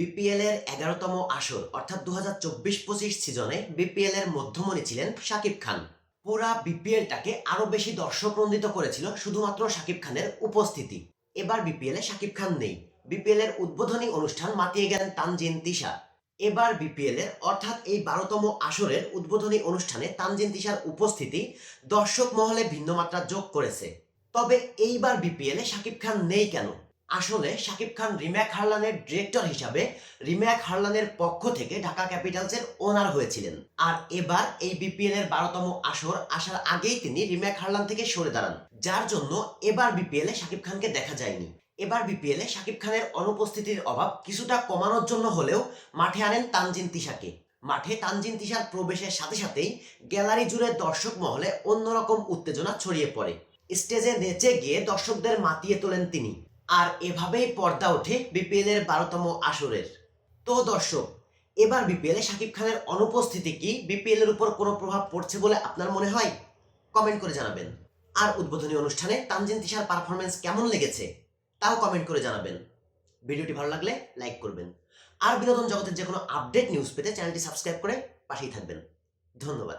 BPL এর এগারোতম আসর, অর্থাৎ দু হাজার চব্বিশ পঁচিশ সিজনে বিপিএল এর মধ্যমণি ছিলেন শাকিব খান। পুরা বিপিএলটাকে আরও বেশি দর্শকরঞ্জিত করেছিল শুধুমাত্র শাকিব খানের উপস্থিতি। এবার বিপিএল এ শাকিব খান নেই। বিপিএল এর উদ্বোধনী অনুষ্ঠান মাতিয়ে গেলেন তানজিন তিশা। এবার বিপিএল এর, অর্থাৎ এই বারোতম আসরের উদ্বোধনী অনুষ্ঠানে তানজিন তিশার উপস্থিতি দর্শক মহলে ভিন্ন মাত্রা যোগ করেছে। তবে এইবার বিপিএল এ শাকিব খান নেই কেন? আসলে শাকিব খান রিম্যাক হারলানের ডিরেক্টর হিসাবে রিম্যাক হারলানের পক্ষ থেকে ঢাকা ক্যাপিটালসের ওনার হয়েছিলেন। আর এবার এই বিপিএল এর বারোতম আসর আসার আগেই তিনি রিম্যাক হারলান থেকে সরে দাঁড়ান। যার জন্য এবার বিপিএল এ শাকিব খানকে দেখা যায়নি। এবার বিপিএল শাকিব খানের অনুপস্থিতির অভাব কিছুটা কমানোর জন্য হলেও মাঠে আনেন তানজিন তিশাকে। মাঠে তানজিন তিশার প্রবেশের সাথে সাথেই গ্যালারি জুড়ে দর্শক মহলে অন্যরকম উত্তেজনা ছড়িয়ে পড়ে। স্টেজে নেচে গিয়ে দর্শকদের মাতিয়ে তোলেন তিনি। আর এভাবেই পর্দা ওঠে বিপিএল এর বারোতম আসরের। তো দর্শক, এবার বিপিএল এ শাকিব খানের অনুপস্থিতি কি? বিপিএল এর উপর কোনো প্রভাব পড়ছে বলে আপনার মনে হয়? কমেন্ট করে জানাবেন। আর উদ্বোধনী অনুষ্ঠানে তানজিন তিশার পারফরমেন্স কেমন লেগেছে, তাও কমেন্ট করে জানাবেন। ভিডিওটি ভালো লাগলে লাইক করবেন। আর বিনোদন জগতের যে কোনো আপডেট নিউজ পেতে চ্যানেলটি সাবস্ক্রাইব করে পাশেই থাকবেন। ধন্যবাদ।